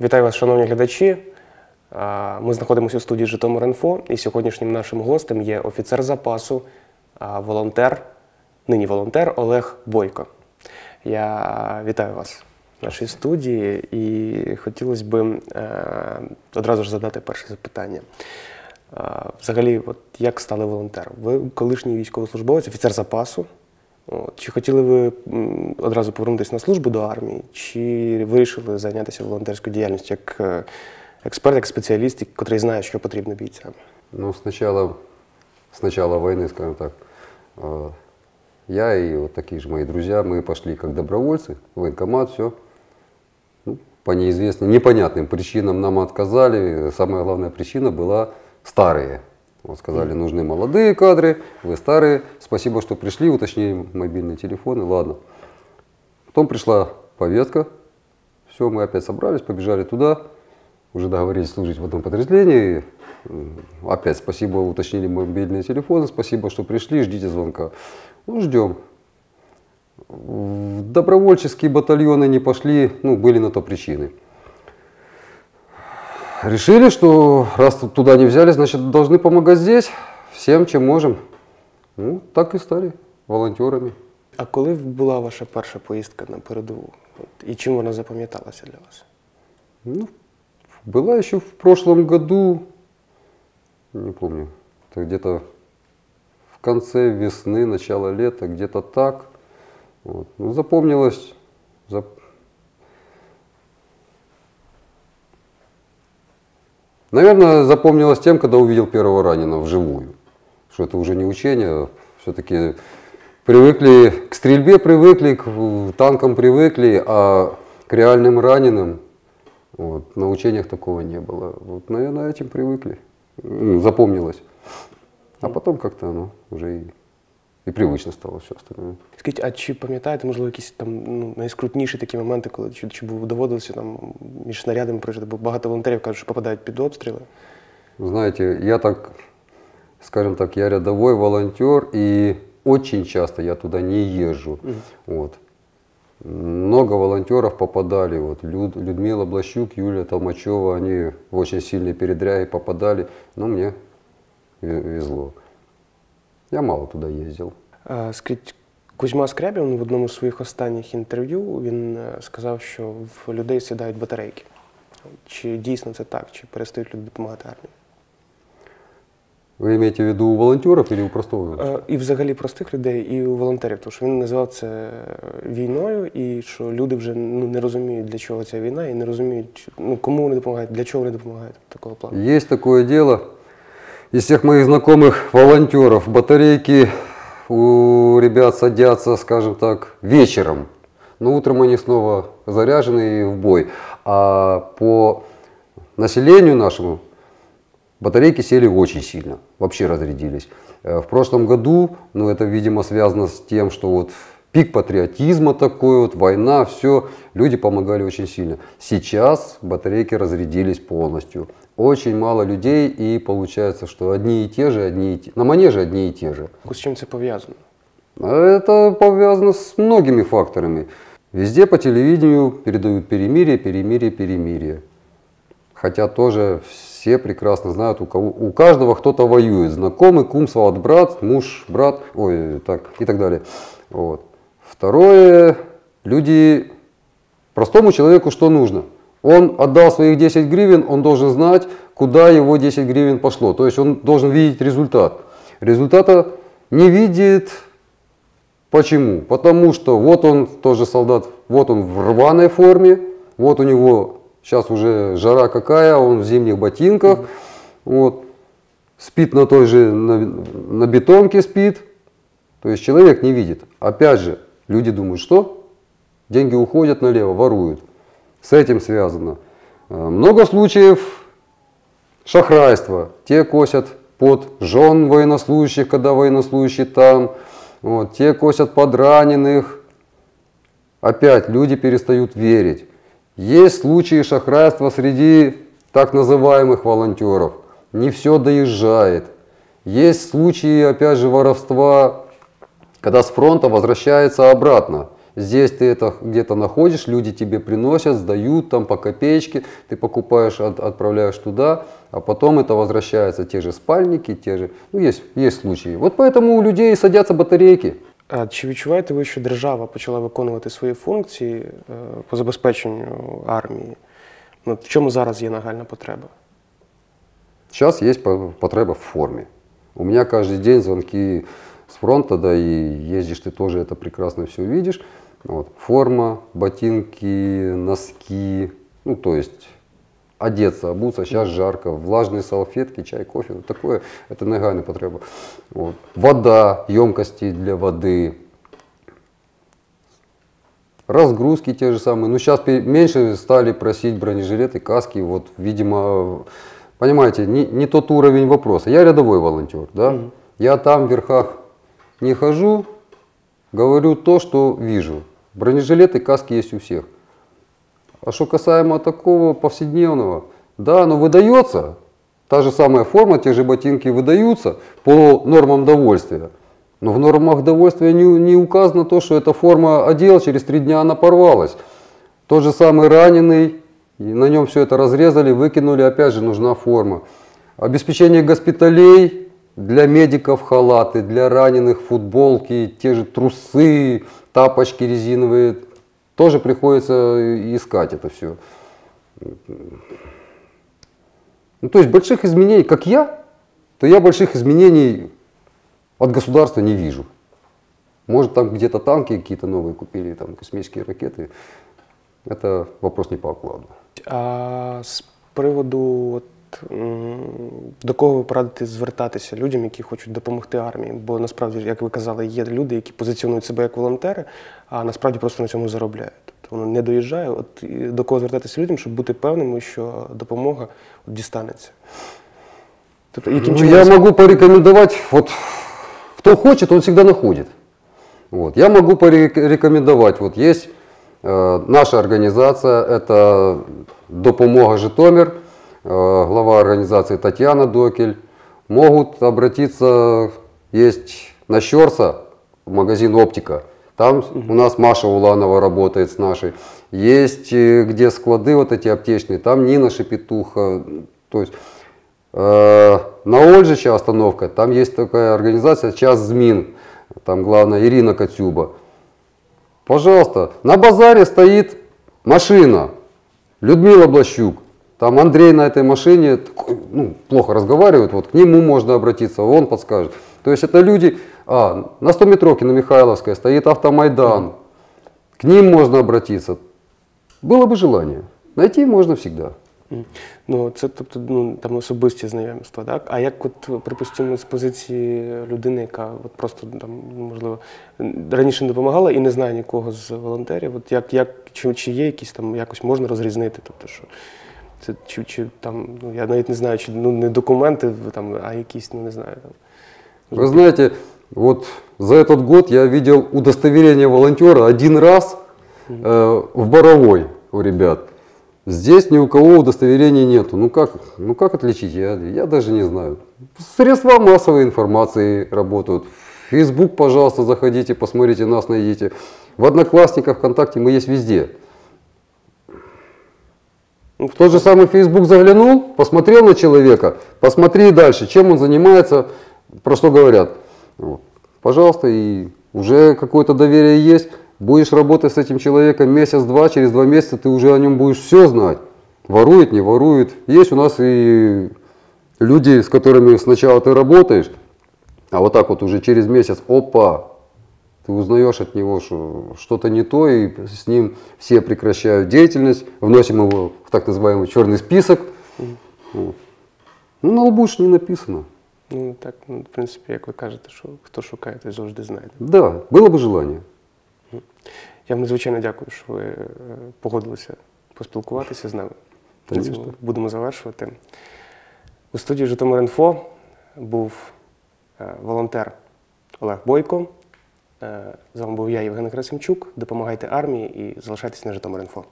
Вітаю вас, шановні глядачі. Ми знаходимося у студії Житомир.Інфо і сьогоднішнім нашим гостем є офіцер запасу, волонтер, нині волонтер Олег Бойко. Я вітаю вас в нашій студії і хотілося б е, одразу ж задати перше запитання. Взагалі, от як стали волонтером? Ви колишній військовослужбовець, офіцер запасу. От. Чи хотіли ви м, одразу повернутися на службу до армії, чи вирішили зайнятися волонтерською діяльністю як е, експерт, як спеціаліст, який знає, що потрібно бійцям? Ну, с начала, с начала войны, скажем так, э, я и вот такие же мои друзья, мы пошли как добровольцы в военкомат, все. Ну, по неизвестным, непонятным причинам нам отказали. Самая главная причина была старые. Вот сказали, нужны молодые кадры, вы старые. Спасибо, что пришли, уточнили мобильные телефоны, ладно. Потом пришла повестка, все, мы опять собрались, побежали туда, уже договорились служить в одном подразделении. Опять спасибо, уточнили мобильные телефоны, спасибо, что пришли, ждите звонка. Ну, ждем. Добровольческие батальоны не пошли, ну, были на то причины. Решили, что раз туда не взяли, значит, должны помогать здесь, всем, чем можем. Ну, так и стали волонтерами. А коли була ваша перша поїздка на передову? От, і чим вона запам'яталася для вас? Ну, была еще в прошлом году, не помню, это где-то в конце весны, начало лета, где-то так. Вот. Ну, запомнилось, зап- Наверное, запомнилось тем, когда увидел первого раненого вживую. Что это уже не учение, все-таки привыкли к стрельбе, привыкли, к танкам привыкли, а к реальным раненым вот, на учениях такого не было. Вот, наверное, этим привыкли. Запомнилось. А потом как-то оно уже и, и привычно стало все остальное. Скажіть, а чи пам'ятаєте, можливо, якісь там ну, найскрутніші такі моменти, коли чи, чи був- доводилося там між снарядами прожити? Бо багато волонтерів кажуть, що попадають під обстріли. Знаете, я так, скажем так, я рядовой волонтер, и очень часто я туда не езжу. Вот. Много волонтеров попадали, вот Люд- Людмила Блащук, Юлия Толмачева, они в очень сильные передряги попадали, но мне ве- везло. Я мало туда ездил. А, Скажіть, Кузьма Скрябін в одному з своїх останніх інтерв'ю він е, сказав, що в людей сідають батарейки. Чи дійсно це так, чи перестають люди допомагати армії? Вы имеете в виду у волонтеров или у простого? Е, І взагалі простих людей, і у волонтерів, тому що він називав це війною, і що люди вже ну, не розуміють, для чого ця війна, і не розуміють, ну, кому вони допомагають, для чого вони допомагають такого плану. Есть такое дело. Из всех моих знакомых волонтеров батарейки у ребят садятся, скажем так, вечером. Но утром они снова заряжены и в бой. А по населению нашему батарейки сели очень сильно, вообще разрядились. Э, В прошлом году, ну это, видимо, связано с тем, что вот пик патриотизма такой, вот война, все, люди помогали очень сильно. Сейчас батарейки разрядились полностью. Очень мало людей, и получается, что одни и те же, одни и те, на манеже одни и те же. З чим це пов'язано? А Это повязано с многими факторами. Везде по телевидению передают перемирие, перемирие, перемирие. Хотя тоже все прекрасно знают, у, кого, у каждого кто-то воюет. Знакомый, кум, сват, брат, муж, брат, ой, так, и так далее. Вот. Второе, люди, простому человеку что нужно? Он отдал своих 10 гривен, он должен знать, куда его 10 гривен пошло. То есть он должен видеть результат. Результата не видит Почему? Потому что вот он тоже солдат, вот он в рваной форме, вот у него сейчас уже жара какая, он в зимних ботинках, вот, спит на той же, на, на бетонке спит. То есть человек не видит. Опять же, люди думают, что? Деньги уходят налево, воруют. С этим связано. Э, Много случаев шахрайства. Те косят под жен военнослужащих, когда военнослужащие там. Вот, те косят под раненых. Опять люди перестают верить. Есть случаи шахрайства среди так называемых волонтеров. Не все доезжает. Есть случаи, опять же, воровства, когда с фронта возвращается обратно. Здесь ты это где-то находишь, люди тебе приносят, сдают там по копеечке, ты покупаешь, от- отправляешь туда, а потом это возвращается, те же спальники, те же, ну есть, есть случаи. Вот поэтому у людей садятся батарейки. А чи відчуваєте ви, що держава почала виконувати свої функції е, по забезпеченню армії? Ну, в чому зараз є нагальна потреба? Сейчас есть по- потреба в форме. У меня каждый день звонки с фронта, да, и ездишь ты тоже это прекрасно все видишь. Вот. Форма, ботинки, носки, ну то есть одеться, обуться, сейчас жарко, влажные салфетки, чай, кофе, вот такое, это нагальная потреба. Вот. Вода, емкости для воды, разгрузки те же самые. Ну, сейчас меньше стали просить бронежилеты, каски. Вот, видимо, понимаете, не, не тот уровень вопроса. Я рядовой волонтер, да? Я там в верхах не хожу, говорю то, что вижу. Бронежилеты, каски есть у всех. А что касаемо такого повседневного, да, оно выдается, та же самая форма, те же ботинки выдаются по нормам довольствия. Но в нормах довольствия не, не указано то, что эта форма одел, через три дня она порвалась. Тот же самый раненый, на нем все это разрезали, выкинули, опять же нужна форма. Обеспечение госпиталей для медиков халаты, для раненых футболки, те же трусы, тапочки резиновые. Тоже приходится искать это все. Ну, то есть больших изменений, как я, то я больших изменений от государства не вижу. Может, там где-то танки какие-то новые купили, там космические ракеты. Это вопрос не по окладу. А з приводу, от, до кого ви порадите звертатися людям, які хочуть допомогти армії? Бо насправді, як ви казали, є люди, які позиціонують себе як волонтери, а насправді просто на цьому заробляють. Тобто воно не доїжджає. От і до кого звертатися людям, щоб бути певними, що допомога от, дістанеться. Тобто, яким Ну, чином я ви могу порекомендовать, вот кто хочет, он всегда находит. Вот. Я могу порекомендовать, вот есть э, наша организация, это Допомога Житомир, э, глава организации Татьяна Докель. Могут обратиться, есть на Щорса, магазин Оптика. Там у нас Маша Уланова работает с нашей. Есть э, где склады вот эти аптечные, там Нина Шепетуха. То есть Э, На Ольжича остановка, там есть такая организация «Час Змин», там главная Ирина Катюба. Пожалуйста, на базаре стоит машина, Людмила Блащук, там Андрей на этой машине, такой, ну, плохо разговаривает, вот к нему можно обратиться, он подскажет. То есть это люди, а, на 100 метровке на Михайловской стоит автомайдан, к ним можно обратиться. Было бы желание, найти можно всегда. М. Ну, це тобто ну, там особисті знайомства, так? А як, от, припустимо, з позиції людини, яка от просто там, можливо, раніше не допомагала і не знає нікого з волонтерів, от як, як чи, чи є якісь там якось можна розрізнити? Тобто, що це чи, чи там, ну я навіть не знаю, чи ну не документи, там, а якісь, ну не знаю там. Вы знаете, вот за этот год я видел удостоверение волонтера один раз э, в Боровой у ребят. Здесь ни у кого удостоверения нету. Ну как, ну как отличить? Я, я даже не знаю. Средства массовой информации работают. В Facebook, пожалуйста, заходите, посмотрите, нас найдите. В Одноклассниках, ВКонтакте мы есть везде. Ну, В тот же самый Facebook заглянул, посмотрел на человека, посмотри дальше, чем он занимается, про что говорят. Вот. Пожалуйста, и уже какое-то доверие есть. Будешь работать с этим человеком месяц-два, через два месяца ты уже о нем будешь все знать. Ворует, не ворует. Есть у нас и люди, с которыми сначала ты работаешь, а вот так вот уже через месяц, опа, ты узнаешь от него, что что-то не то, и с ним все прекращают деятельность, вносим его в так называемый черный список. Вот. Ну, на лбу ж не написано. Ну так, ну, в принципі, як ви кажете, що хто шукає, той завжди знайде. Да, было бы желание. Я вам надзвичайно дякую, що ви е, погодилися поспілкуватися з нами. Та На ні цьому що. будемо завершувати. У студії Житомир.Інфо був е, волонтер Олег Бойко. Е, З вами був я, Євген Красимчук. Допомагайте армії і залишайтесь на Житомир.Інфо.